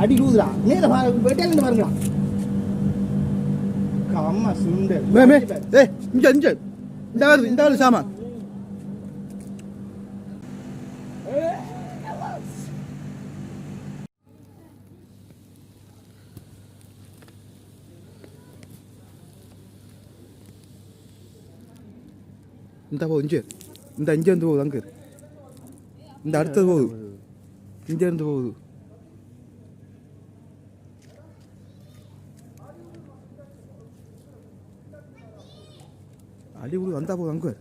அடி லூதுடா நேர பாருங்க வெட்டாங்க பாருங்க கம்மா சுண்டல். மே மே. ஏய் இங்க இங்க. இந்த வருது இந்த வருது சாமான். இந்த போகுது இஞ்சு இந்த இங்கே இருந்து போகுது அங்கே. இந்த அடுத்தது போகுது இங்கே இருந்து போகுது அடி விடு வந்தா போதும் அங்கே.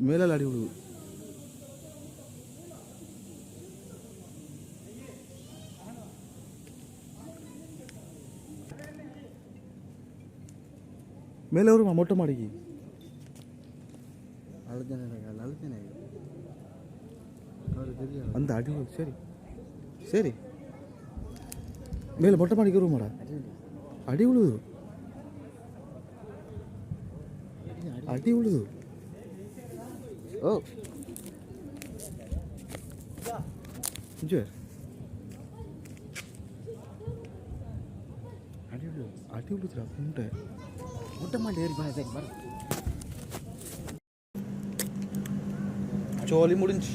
மேலே அடி விடுது மேலே வருமா மொட்டை மாடிக்கு? அந்த அடி. சரி. சரி. மேலே மொட்டை மாடிக்கு வருமாடா அடி விழுது அடி விழுது ஓ. அடி விழுது அடி முண்டை முட்டை மாட்டி ஏறி போனா சரி பாரு ஜோலி முடிஞ்சு எங்க அடப்புறா ஈரான் இருந்து அடிக்காங்க எங்க இருந்து டிஃபென்ஸ் பண்றாங்க முடிஞ்சு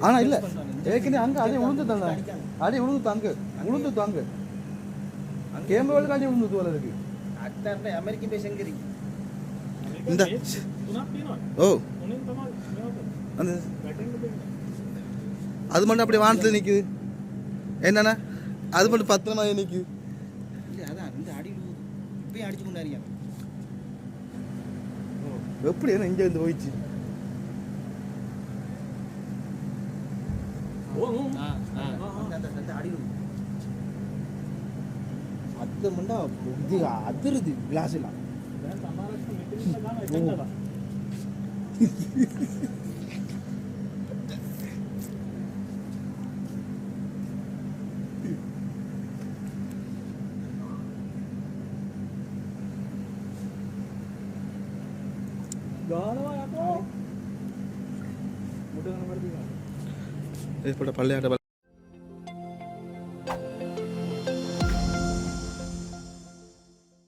ஆனா இல்ல ஏற்கனவே அங்க அதே உளுந்து தாங்க அதே உளுந்து தாங்க உளுந்து தாங்க கேம்புகளுக்கு அடி உளுந்து தோல இருக்கு அத்தாண்ட அமெரிக்கன் பேஸ் இந்த ஓ அந்த அது மட்டும் அப்படியே வானத்துல நிக்குது என்னண்ணா அது மட்டும் பத்திரமா நிக்குது இல்ல அதான் இந்த அடி இப்பயும் அடிச்சு கொண்டாரியா எப்படி என்ன இங்க இருந்து போயிடுச்சு. அது முண்டா இது அதிருது கிளாஸ் எல்லாம். ഗാനമായപ്പോ മുട്ടുകാണപ്പെടുത്തി കാണും പള്ളി ആട്ട